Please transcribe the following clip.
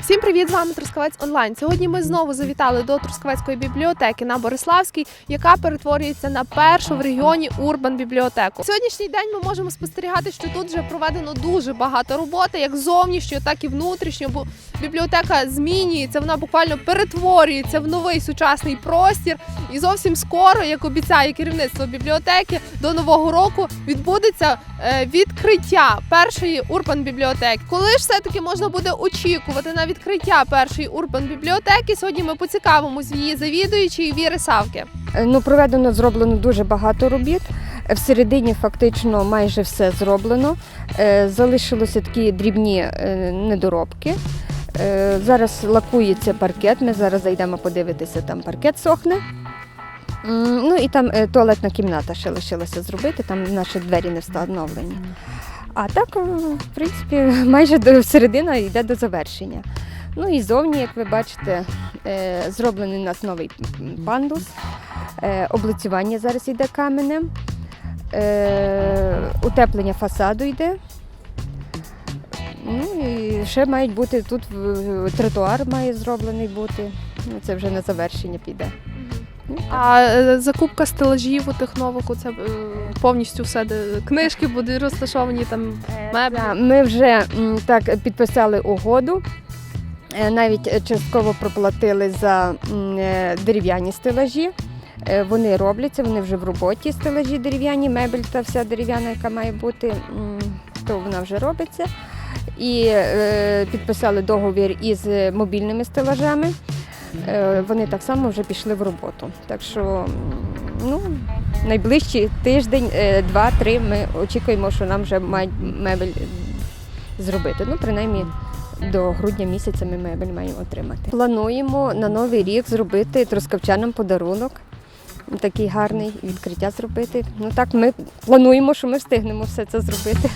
Всім привіт! З вами Трускавець Онлайн. Сьогодні ми знову завітали до Трускавецької бібліотеки на Бориславській, яка перетворюється на першу в регіоні урбан бібліотеку. Сьогоднішній день ми можемо спостерігати, що тут вже проведено дуже багато роботи, як зовнішньо, так і внутрішньо. Бо бібліотека змінюється, вона буквально перетворюється в новий сучасний простір. І зовсім скоро, як обіцяє керівництво бібліотеки, до нового року відбудеться е, відкриття першої урбан бібліотеки. Коли ж все таки можна буде очікувати на відкриття першої урбан бібліотеки? Сьогодні ми поцікавимось в її завідуючої Віри Савки. Е, Ну, проведено зроблено дуже багато робіт. Е, Всередині фактично майже все зроблено. Е, Залишилися такі дрібні недоробки. Зараз лакується паркет. Ми зараз зайдемо подивитися, там паркет сохне. Ну і там туалетна кімната ще лишилася зробити, там наші двері не встановлені. А так, е, в принципі, майже до середина йде до завершення. Ну і зовні, як ви бачите, е, зроблений у нас новий пандус. Е, облицювання зараз йде каменем. Утеплення фасаду йде. Ну і ще мають бути тут тротуар має зроблений бути. Ну, це вже на завершення піде. А закупка стелажів у тих нових, це повністю все де книжки будуть розташовані там. Меблі. Ми вже так підписали угоду. Е, Навіть е, частково проплатили за е, дерев'яні стелажі. Е, Вони робляться, вони вже в роботі стелажі дерев'яні, мебель та вся дерев'яна, яка має бути, то вона вже робиться. І е, підписали договір із е, мобільними стелажами. Е, Вони так само вже пішли в роботу. Так що ну, найближчий тиждень, е, два-три ми очікуємо, що нам вже мають мебель зробити. Ну, принаймні. До грудня місяця ми мебель маємо отримати. Плануємо на новий рік зробити трускавчанам подарунок. Такий гарний відкриття зробити. Ну так, ми плануємо, що ми встигнемо все це зробити.